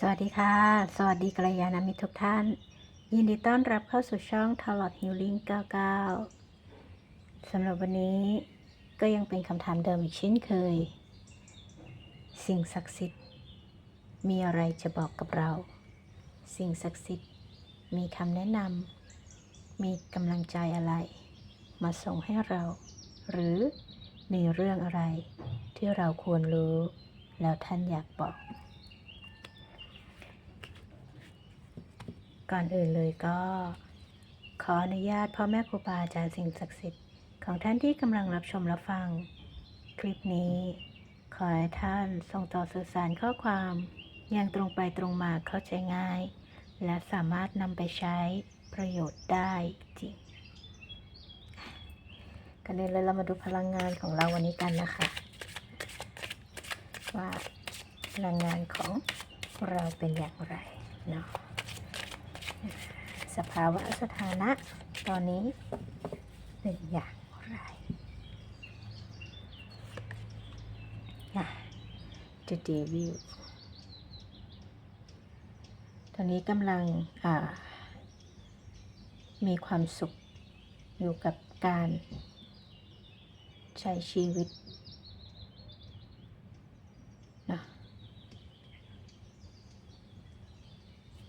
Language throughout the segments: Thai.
สวัสดีค่ะ สวัสดีกัลยาณมิตรทุกท่าน ยินดีต้อนรับเข้าสู่ช่อง t a l o t Healing 99สำหรับวันนี้ก็ยังเป็นคำถามเดิมอีกเช่นเคย สิ่งศักดิ์สิทธิ์ มีอะไรจะบอกกับเรา สิ่งศักดิ์สิทธิ์ มีคำแนะนำมีกำลังใจอะไร มาส่งให้เรา หรือมีเรื่องอะไรที่เราควรรู้ แล้วท่านอยากบอก ก่อนอื่นเลยก็ ขออนุญาตพ่อแม่ครูบาอาจารย์สิ่งศักดิ์สิทธิ์ของท่านที่กำลังรับชมรับฟัง คลิปนี้ ขอให้ท่านส่งต่อสื่อสารข้อความอย่างตรงไปตรงมาเข้าใจง่าย และสามารถนำไปใช้ประโยชน์ได้จริงกันเลยเลยเรามาดูพลังงานของเราวันนี้กันนะคะ ว่าพลังงานของเราเป็นอย่างไรเนาะ สภาวะสถานะ ตอนนี้เป็นอย่างไรนะ The Devil ตอนนี้กำลังมีความสุขอยู่กับการใช้ชีวิตนะ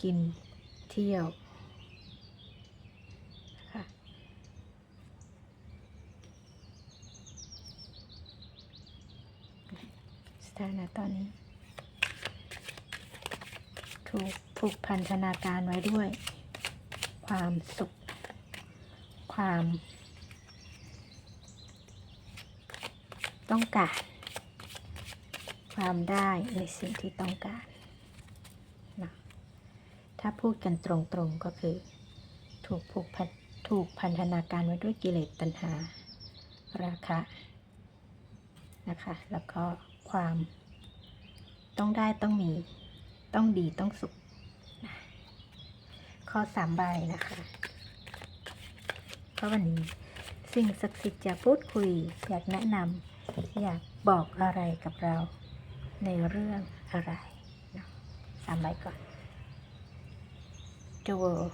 กิน เที่ยวค่ะสถานะตอนนี้ ถูกผูกพันธนาการไว้ด้วย ความสุข ความ ต้องการ ความได้ในสิ่งที่ต้องการ ถ้าพูดกันตรงๆก็คือ ถูกผูกพันถูกพันธนาการไว้ด้วยกิเลสตัณหา ราคะนะคะ แล้วก็ความต้องได้ต้องมีต้องดีต้องสุข ข้อสามใบนะคะเพราะวันนี้สิ่งศักดิ์สิทธิ์จะพูดคุย อยากแนะนำอยากบอกอะไรกับเราในเรื่องอะไรสามใบก่อน The world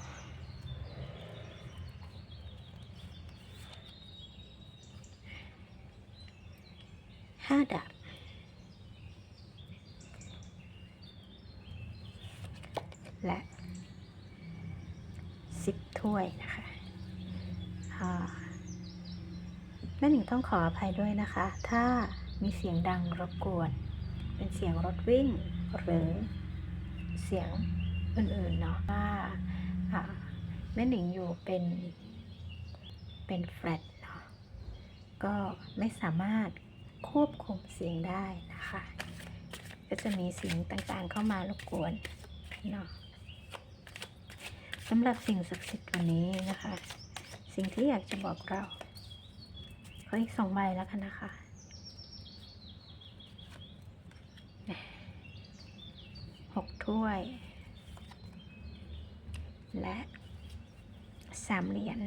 ห้าดาบและสิบถ้วยนะคะแม่หนิงต้องขออภัยด้วยนะคะ ถ้ามีเสียงดังรบกวน เป็นเสียงรถวิ่งหรือเสียง อื่นๆเนาะว่าแม่หนิงอยู่เป็น เป็นแฟลตเนาะก็ไม่สามารถควบคุมเสียงได้นะคะ ก็จะมีเสียงต่างๆเข้ามารบกวนเนาะสำหรับสิ่งศักดิ์สิทธิ์วันนี้นะคะ สิ่งที่อยากจะบอกเราขออีกสองใบแล้วกันนะคะหกถ้วย และสามเหรียญ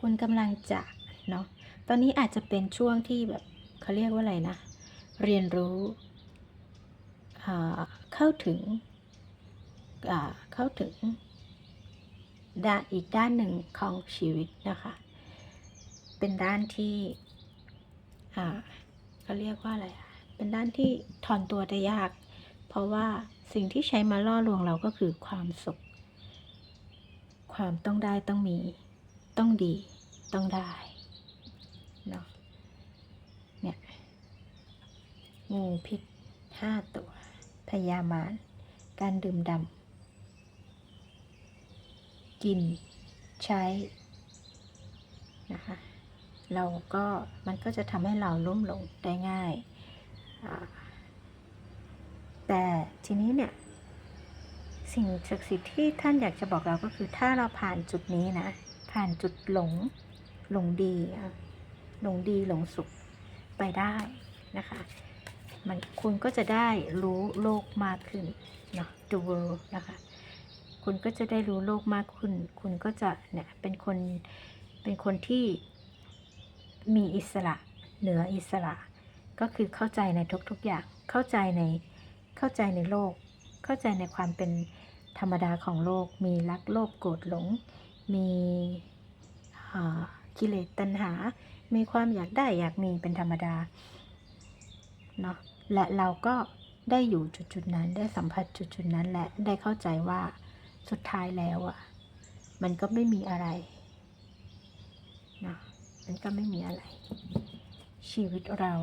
คุณกำลังจะเนาะตอนนี้อาจจะเป็นช่วงที่แบบเขาเรียกว่าอะไรนะ เรียนรู้เข้าถึงเข้าถึงด้านอีกด้านหนึ่งของชีวิตนะคะ เป็นด้านที่เขาเรียกว่าอะไร เป็นด้านที่ถอนตัวได้ยาก เพราะว่า สิ่งที่ใช้มาล่อลวงเราก็คือความสุข ความต้องได้ต้องมี ต้องดี ต้องได้เนาะเนี่ยงูพิษห้าตัว พยามาร การดื่มดำกิน ใช้ นะคะ เราก็มันก็จะทำให้เราลุ่มหลงได้ง่ายอ่า แต่ทีนี้เนี่ย สิ่งศักดิ์สิทธิ์ที่ท่านอยากจะบอกเราก็คือ ถ้าเราผ่านจุดนี้นะ ผ่านจุดหลงหลงดีหลงดีหลงสุขไปได้นะคะ มันคุณก็จะได้รู้โลกมากขึ้นเนาะ the world นะคะ คุณก็จะได้รู้โลกมากขึ้น คุณก็จะเนี่ยเป็นคนเป็นคนที่มีอิสระเหนืออิสระ ก็คือเข้าใจในทุกๆอย่างเข้าใจใน เข้าใจในโลก เข้าใจในความเป็นธรรมดาของโลก มีรักโลภโกรธหลง มีกิเลสตัณหา มีความอยากได้อยากมีเป็นธรรมดาเนาะและเราก็ได้อยู่จุดจุดๆนั้นได้สัมผัสจุดจุดๆนั้นและได้เข้าใจว่าสุดท้ายแล้วอะ่ะ มันก็ไม่มีอะไรเนาะมันก็ไม่มีอะไร ชีวิตเรา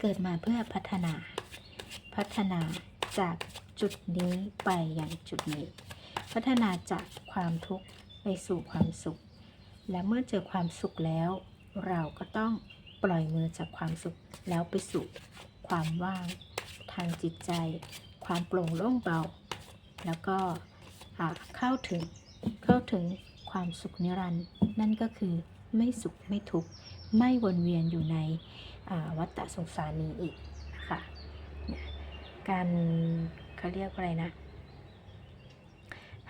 เกิดมาเพื่อพัฒนา พัฒนาจากจุดนี้ไปอย่างจุดนี้ พัฒนาจากความทุกข์ไปสู่ความสุข และเมื่อเจอความสุขแล้ว เราก็ต้องปล่อยมือจากความสุขแล้วไปสู่ความว่างทางจิตใจ ความโปร่งโล่งเบา แล้วก็อ่าเข้าถึงเข้าถึงความสุขนิรันดร์นั่นก็คือไม่สุขไม่ทุกข์ไม่วนเวียนอยู่ในวัฏฏะสงสารนี้อีก การเขาเรียกว่าอะไรนะ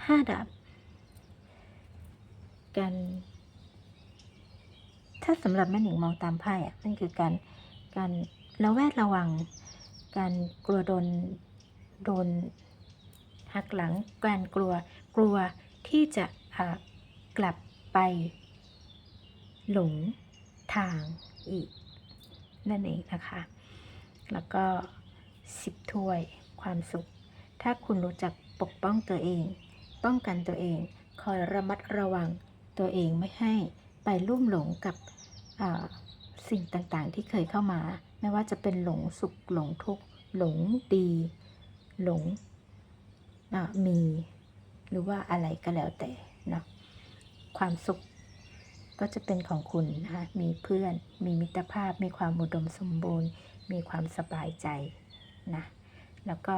ห้าดับ การถ้าสำหรับแม่หนิงมองตามไพ่อะนั่นคือการการระแวดระวัง การกลัวโดนโดนหักหลังการกลัวกลัวที่จะกลับไปหลงทางอีก นั่นเองนะคะ แล้วก็ สิบถ้วย ความสุข ถ้าคุณรู้จักปกป้องตัวเอง ป้องกันตัวเอง คอยระมัดระวังตัวเองไม่ให้ไปลุ่มหลงกับสิ่งต่างๆ ที่เคยเข้ามา ไม่ว่าจะเป็นหลงสุขหลงทุกข์หลงดี หลงมี หรือว่าอะไรก็แล้วแต่เนาะความสุขก็จะเป็นของคุณนะคะมีเพื่อน มีมิตรภาพ มีความอุดมสมบูรณ์ มีความสบายใจ นะแล้วก็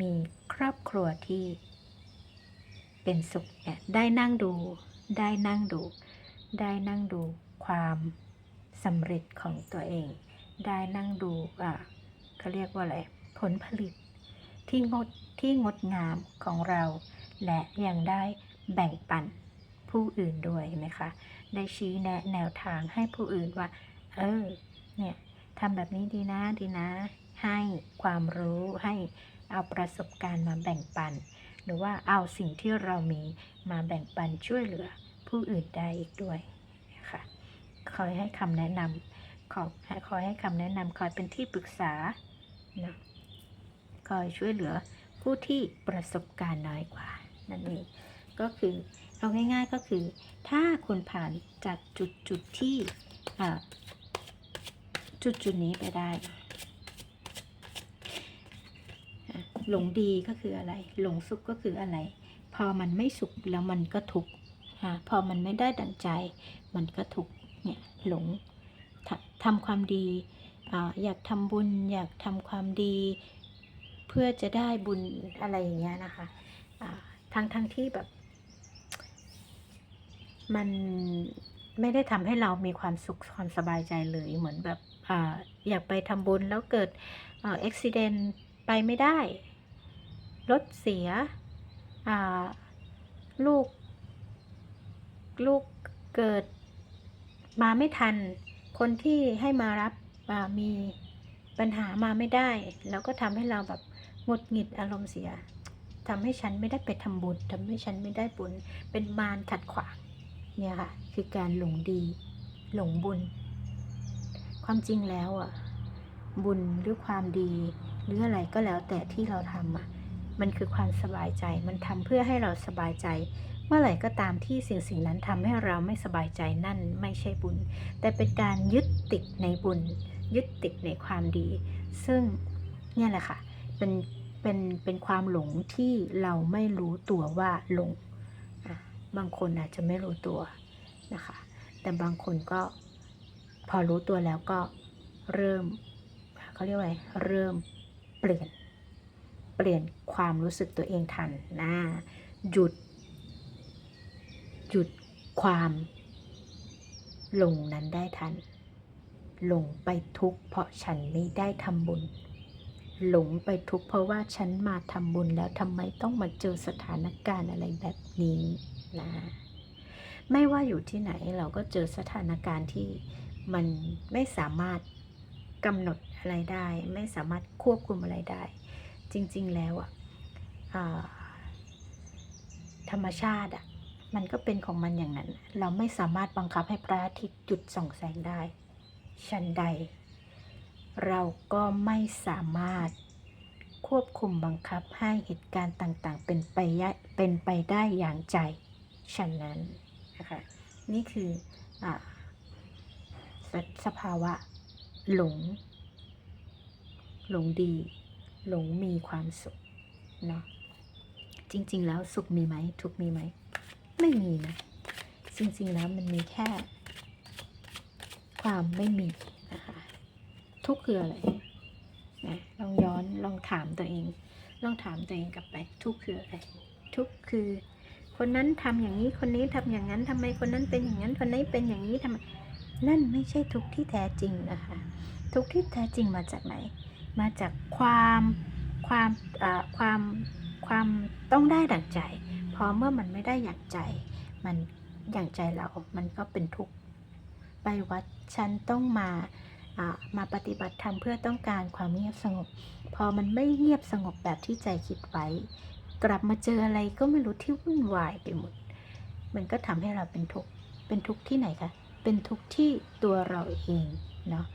มีครอบครัวที่เป็นสุขเนี่ยได้นั่งดูได้นั่งดู ได้นั่งดูความสำเร็จของตัวเอง ได้นั่งดูอ่าเขาเรียกว่าอะไรผลผลิตที่งดที่งดงามของเรา และยังได้แบ่งปันผู้อื่นด้วยเห็นไหมคะ ได้ชี้แนะแนวทางให้ผู้อื่นว่า เออ เนี่ย ทำแบบนี้ดีนะดีนะ ให้ความรู้ให้เอาประสบการณ์มาแบ่งปัน หรือว่าเอาสิ่งที่เรามีมาแบ่งปันช่วยเหลือผู้อื่นได้อีกด้วยนะคะคอยให้คำแนะนำขอคอยให้คำแนะนำคอยเป็นที่ปรึกษานะคอยช่วยเหลือผู้ที่ประสบการณ์น้อยกว่า นั่นเองก็คือเอาง่าย ๆก็คือ ถ้าคุณผ่านจากจุดจุดที่อ่า จุดจุดนี้ไปได้ หลงดีก็คืออะไร หลงสุขก็คืออะไร พอมันไม่สุขแล้วมันก็ทุกข์พอมันไม่ได้ดั่งใจ มันก็ทุกข์เนี่ยหลงทำความดีอยากทำบุญอยากทำความดี เพื่อจะได้บุญอะไรอย่างเงี้ยนะคะอ่าทั้งทั้งที่แบบ มันไม่ได้ทำให้เรามีความสุขความสบายใจเลยเหมือนแบบ อยากไปทำบุญแล้วเกิดอ็กซิเดนไปไม่ได้ รถเสียลูก ลูกเกิดมาไม่ทัน คนที่ให้มารับอ่ามีปัญหามาไม่ได้ แล้วก็ทำให้เราแบบหงุดหงิดอารมณ์เสียทำให้ฉันไม่ได้ไปทำบุญทำให้ฉันไม่ได้บุญ เป็นมารขัดขวางเนี่ยค่ะ คือการหลงดี หลงบุญ ความจริงแล้วอะ บุญหรือความดี หรืออะไรก็แล้วแต่ที่เราทำอะ มันคือความสบายใจ มันทำเพื่อให้เราสบายใจ เมื่อไหร่ก็ตามที่สิ่งสิ่งนั้นทำให้เราไม่สบายใจนั่นไม่ใช่บุญ แต่เป็นการยึดติดในบุญ ยึดติดในความดี ซึ่งเนี่ยแหละค่ะ เป็น เป็น เป็นความหลงที่เราไม่รู้ตัวว่าหลง บางคนอาจจะไม่รู้ตัวนะคะ แต่บางคนก็ พอรู้ตัวแล้วก็เริ่มเขาเรียกว่าอะไรเริ่มเปลี่ยน เปลี่ยนความรู้สึกตัวเองทันนะหยุด หยุดความหลงนั้นได้ทัน หลงไปทุกเพราะฉันไม่ได้ทำบุญ หลงไปทุกเพราะว่าฉันมาทำบุญแล้วทำไมต้องมาเจอสถานการณ์อะไรแบบนี้นะไม่ว่าอยู่ที่ไหนเราก็เจอสถานการณ์ที่ มันไม่สามารถกำหนดอะไรได้ ไม่สามารถควบคุมอะไรได้ จริง ๆ แล้วอะธรรมชาติอะมันก็เป็นของมันอย่างนั้น เราไม่สามารถบังคับให้พระอาทิตย์หยุดส่องแสงได้ชันใด เราก็ไม่สามารถควบคุมบังคับให้เหตุการณ์ต่างๆ เป็นไปเป็นไปได้อย่างใจฉะนั้นนะคะนี่คืออ สภาวะ หลง หลงดี หลงมีความสุขเนาะจริง ๆ แล้วสุขมีไหมทุกมีไหม ไม่มีนะ จริง ๆ แล้วมันมีแค่ ความไม่มีนะคะทุกคืออะไรนะลองย้อนลองถามตัวเอง ลองถามตัวเองกลับไป ทุกคืออะไรทุกคือ คนนั้นทำอย่างนี้คนนี้ทำอย่างนั้นทำไมคนนั้นเป็นอย่างนั้นคนนี้เป็นอย่างนี้ทำไม นั่นไม่ใช่ทุกข์ที่แท้จริงนะคะ ทุกข์ที่แท้จริงมาจากไหน มาจากความความความความต้องได้ดั่งใจ พอเมื่อมันไม่ได้อย่างใจ มันอย่างใจเรา มันก็เป็นทุกข์ไปวัดฉันต้องมาอ่ามาปฏิบัติธรรมเพื่อต้องการความเงียบสงบ พอมันไม่เงียบสงบแบบที่ใจคิดไว้ กลับมาเจออะไรก็ไม่รู้ที่วุ่นวายไปหมด มันก็ทำให้เราเป็นทุกข์ เป็นทุกข์ที่ไหนคะ เป็นทุกข์ที่ตัวเราเองเนาะ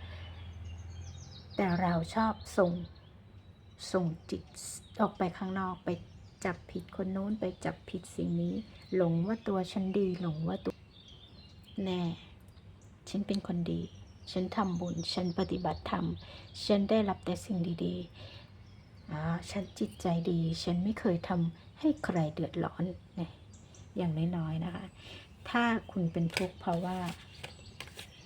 แต่เราชอบส่งส่งจิตออกไปข้างนอกไปจับผิดคนนู้นไปจับผิดสิ่งนี้ หลงว่าตัวฉันดีหลงว่าตัวแน่ ฉันเป็นคนดี ฉันทำบุญ ฉันปฏิบัติธรรม ฉันได้รับแต่สิ่งดีๆอ่าฉันจิตใจดี ฉันไม่เคยทำให้ใครเดือดร้อนเนี่ยอย่างน้อยๆนะคะ ถ้าคุณเป็นทุกข์เพราะว่า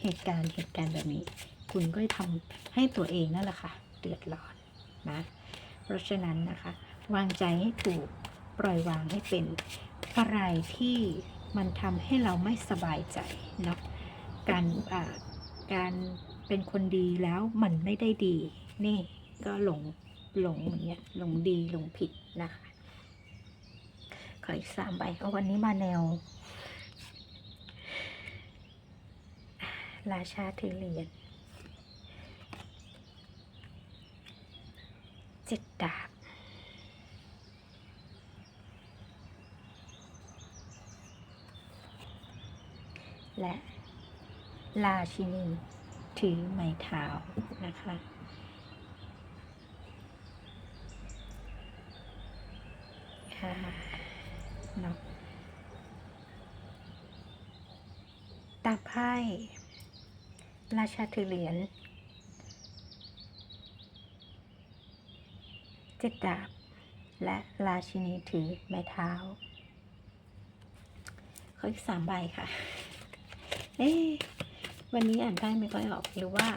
เหตุการณ์เหตุการณ์แบบนี้ คุณก็ทำให้ตัวเองนั่นแหละค่ะเดือดร้อนนะเพราะฉะนั้นนะคะ วางใจให้ถูกปล่อยวางให้เป็นอะไรที่มันทำให้เราไม่สบายใจเนาะการการเป็นคนดีแล้วมันไม่ได้ดี นี่ก็หลงหลงอย่างเงี้ยหลงดีหลงผิดนะคะขออีกสามใบเอาวันนี้มาแนว ราชาถือเหรียญเจ็ดดาบและราชินีถือไม้เท้านะคะอ่าเนาะตาไพ่ ราชาถือเหรียญเจ็ดดาบ และราชินีถือไม้เท้าเขออีกสามใบค่ะ เอ๊วันนี้อ่านได้ไม่ค่อยออกหรือว่า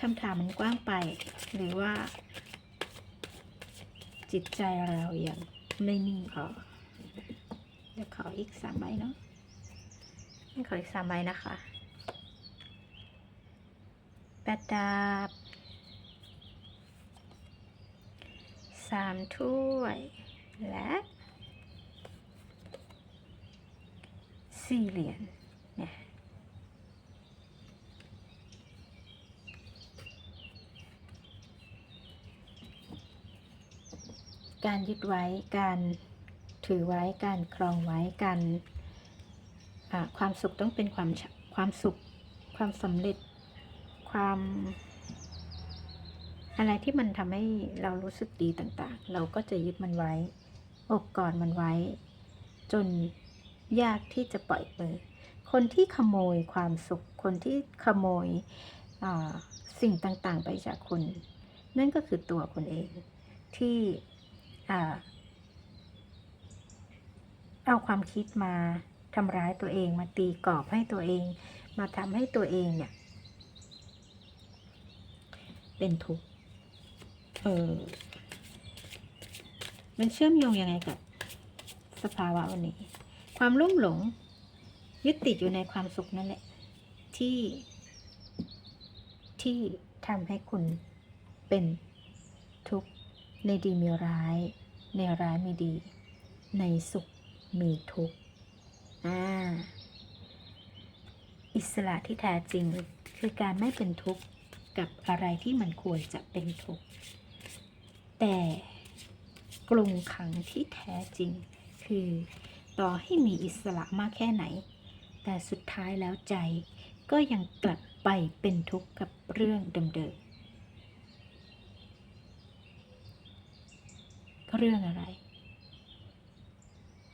คำถามมันกว้างไป หรือว่า จิตใจเรายังไม่นิ่งพอเดี๋ยวขออีกสามใบเนาะขออีกสามใบนะคะ แปดดาบสามถ้วย และสี่เหรียญเนี่ยการยึดไว้การถือไว้การครองไว้การความสุขต้องเป็นความชความสุขความสำเร็จ ความ อะไรที่มันทำให้เรารู้สึกดีต่างๆ เราก็จะยึดมันไว้ อกกอดมันไว้ จนยากที่จะปล่อยมือ คนที่ขโมยความสุข คนที่ขโมยสิ่งต่างๆ ไปจากคุณ นั่นก็คือตัวคุณเองที่เอาความคิดมาทำร้ายตัวเองมาตีกรอบให้ตัวเอง มาทำให้ตัวเองเนี่ย เป็นทุกข์เออ มันเชื่อมโยงยังไงกับ สภาวะวันนี้ ความลุ่มหลง ยึดติดอยู่ในความสุขนั่นแหละ ที่ ที่ทำให้คุณเป็นทุกข์ในดีมีร้าย ในร้ายมีดี ในสุขมีทุกข์อ่าอิสระที่แท้จริงคือการไม่เป็นทุกข์ กับอะไรที่มันควรจะเป็นทุกข์แต่กรงขังที่แท้จริง คือต่อให้มีอิสระมากแค่ไหน แต่สุดท้ายแล้วใจก็ยังกลับไปเป็นทุกข์กับเรื่องเดิมๆเรื่องอะไร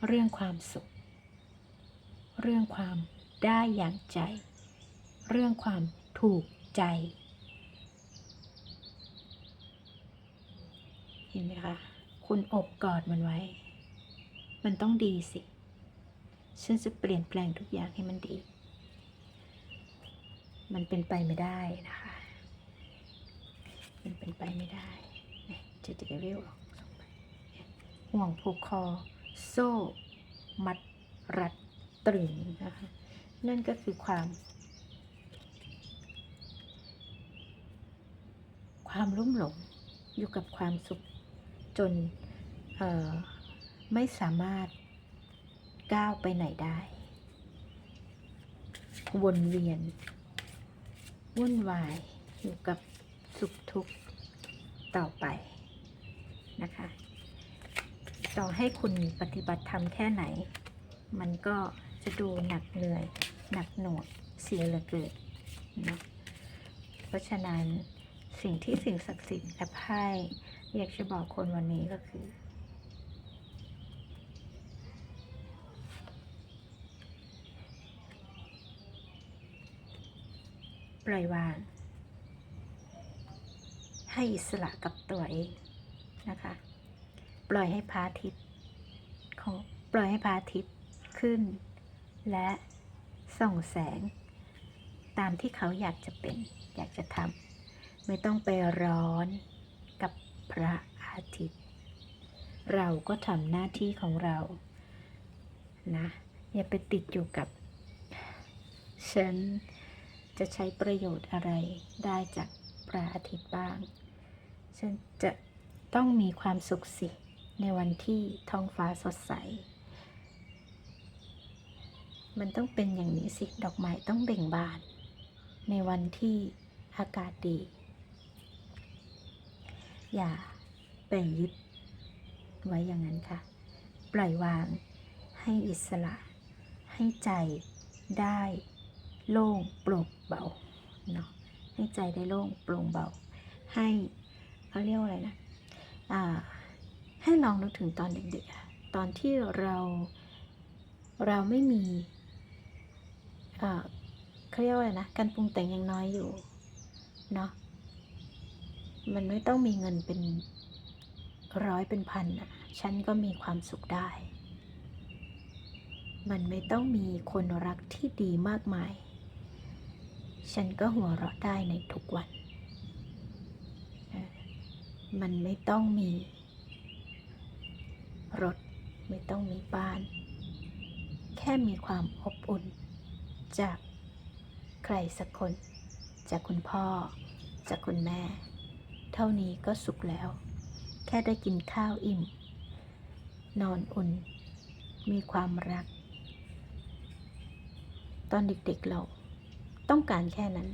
เรื่องความสุข เรื่องความได้อย่างใจ เรื่องความถูกใจ เห็นไหมคะ คุณอบกอดมันไว้ มันต้องดีสิ ฉันจะเปลี่ยนแปลงทุกอย่างให้มันดี มันเป็นไปไม่ได้นะคะ มันเป็นไปไม่ได้เจะจะเรียวออกสองใบเนี่ยห่วงผูกคอ โซ่ มัดรัดตรึงนะคะ นั่นก็คือความ ความรุ่มหลงอยู่กับความสุข จนไม่สามารถก้าวไปไหนได้ วนเวียน วุ่นวายอยู่กับสุขทุกข์ต่อไปนะคะ ต่อให้คุณปฏิบัติธรรมแค่ไหน มันก็จะดูหนักเหนื่อย หนักหน่วงเสียเหลือเกินนะเพราะฉะนั้นสิ่งที่สิ่งศักดิ์สิทธิ์และไพ่ อยากจะบอกคนวันนี้ก็คือ ปล่อยวาง ให้อิสระกับตัวเองนะคะ ปล่อยให้พระอาทิตย์ของปล่อยให้พระอาทิตย์ขึ้น และส่องแสง ตามที่เขาอยากจะเป็น อยากจะทำไม่ต้องไปร้อน พระอาทิตย์ เราก็ทำหน้าที่ของเรา นะ อย่าไปติดอยู่กับ ฉันจะใช้ประโยชน์อะไรได้จากพระอาทิตย์บ้าง ฉันจะต้องมีความสุขสิในวันที่ท้องฟ้าสดใส มันต้องเป็นอย่างนี้สิ ดอกไม้ต้องเบ่งบาน ในวันที่อากาศดี อย่าไปยึดไว้อย่างนั้นค่ะ ปล่อยวางให้อิสระ ให้ใจได้โล่งโปร่งเบาเนาะให้ใจได้โล่งโปร่งเบา ให้เขาเรียกว่าอะไรนะอ่าให้ลองนึกถึงตอนเด็กๆอตอนที่เราเราไม่มีอ่าเขาเรียกว่าอะไรนะ การปรุงแต่งยังน้อยอยู่ เนาะ มันไม่ต้องมีเงินเป็นร้อยเป็นพันอะฉันก็มีความสุขได้ มันไม่ต้องมีคนรักที่ดีมากมาย ฉันก็หัวเราะได้ในทุกวัน มันไม่ต้องมี รถ ไม่ต้องมีบ้าน แค่มีความอบอุ่น จากใครสักคน จากคุณพ่อ จากคุณแม่ เท่านี้ก็สุขแล้ว แค่ได้กินข้าวอิ่ม นอนอุ่น มีความรัก ตอนเด็กๆเราต้องการแค่นั้น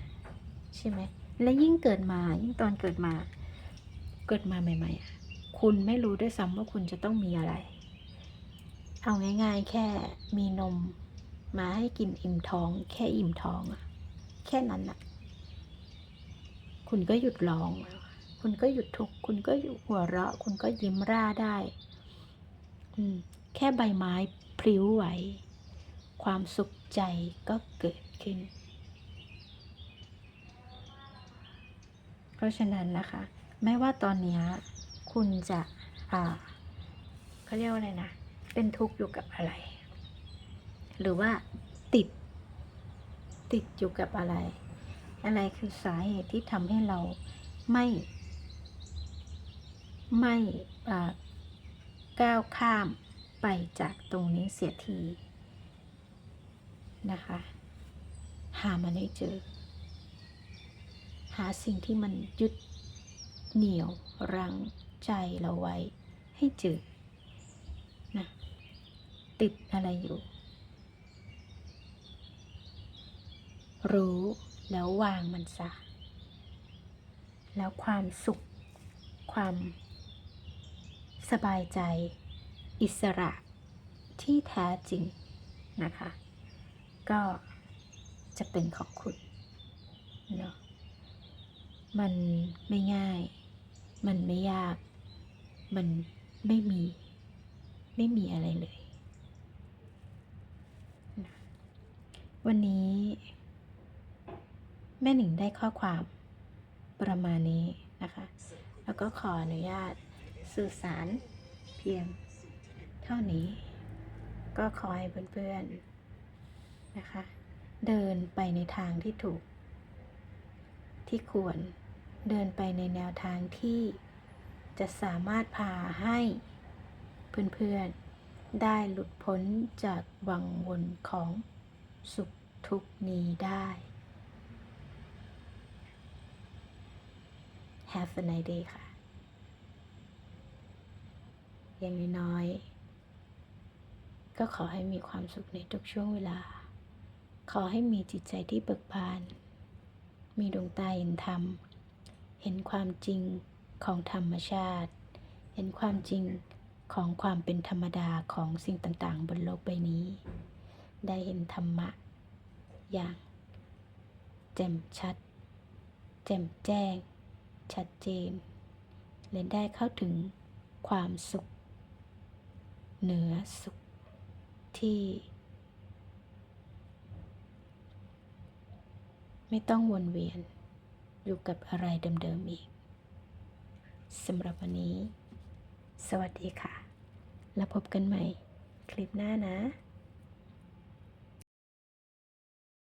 ใช่ไหม และยิ่งเกิดมายิ่งตอนเกิดมา เกิดมาใหม่ๆ คุณไม่รู้ด้วยซ้ำว่าคุณจะต้องมีอะไร เอาง่ายๆ แค่มีนมมาให้กินอิ่มท้อง แค่อิ่มท้องอะแค่นั้นอะคุณก็หยุดร้องแล้ว คุณก็หยุดทุกข์คุณก็หยุดหัวเราะ คุณก็ยิ้มร่าได้อืแค่ใบไม้พลิ้วไหว ความสุขใจก็เกิดขึ้น เพราะฉะนั้นนะคะ ไม่ว่าตอนนี้คุณจะเขาเรียกว่าอะไรนะ เป็นทุกข์อยู่กับอะไร หรือว่าติด ติดอยู่กับอะไร อะไรคือสาเหตุที่ทำให้เราไม่ ไม่ก้าวข้ามไปจากตรงนี้เสียทีนะคะ หามันให้เจอ หาสิ่งที่มันยึดเหนี่ยวรั้งใจเราไว้ให้เจอนะติดอะไรอยู่ รู้แล้ววางมันซะแล้วความสุขความ สบายใจ อิสระที่แท้จริงนะคะ ก็จะเป็นของคุณเนาะมันไม่ง่าย มันไม่ยาก มันไม่มี ไม่มีอะไรเลยนะวันนี้ แม่หนิงได้ข้อความประมาณนี้นะคะ แล้วก็ขออนุญาต สื่อสารเพียงเท่านี้ ก็ขอให้เพื่อนๆนะคะ เดินไปในทางที่ถูก ที่ควรเดินไปในแนวทางที่จะสามารถพาให้เพื่อนๆ ได้หลุดพ้นจากวังวนของสุขทุกนี้ได้ Have a nice day ค่ะ อย่างน้อยๆก็ขอให้มีความสุขในทุกช่วงเวลา ขอให้มีจิตใจที่เบิกบาน มีดวงตาเห็นธรรม เห็นความจริงของธรรมชาติ เห็นความจริงของความเป็นธรรมดาของสิ่งต่างๆ บนโลกใบนี้ ได้เห็นธรรมะ อย่าง แจ่มชัด แจ่มแจ้ง ชัดเจนและได้เข้าถึงความสุข เหนือสุขที่ ไม่ต้องวนเวียนอยู่กับอะไรเดิมๆอีกสำหรับวันนี้ สวัสดีค่ะ แล้วพบกันใหม่ คลิปหน้านะ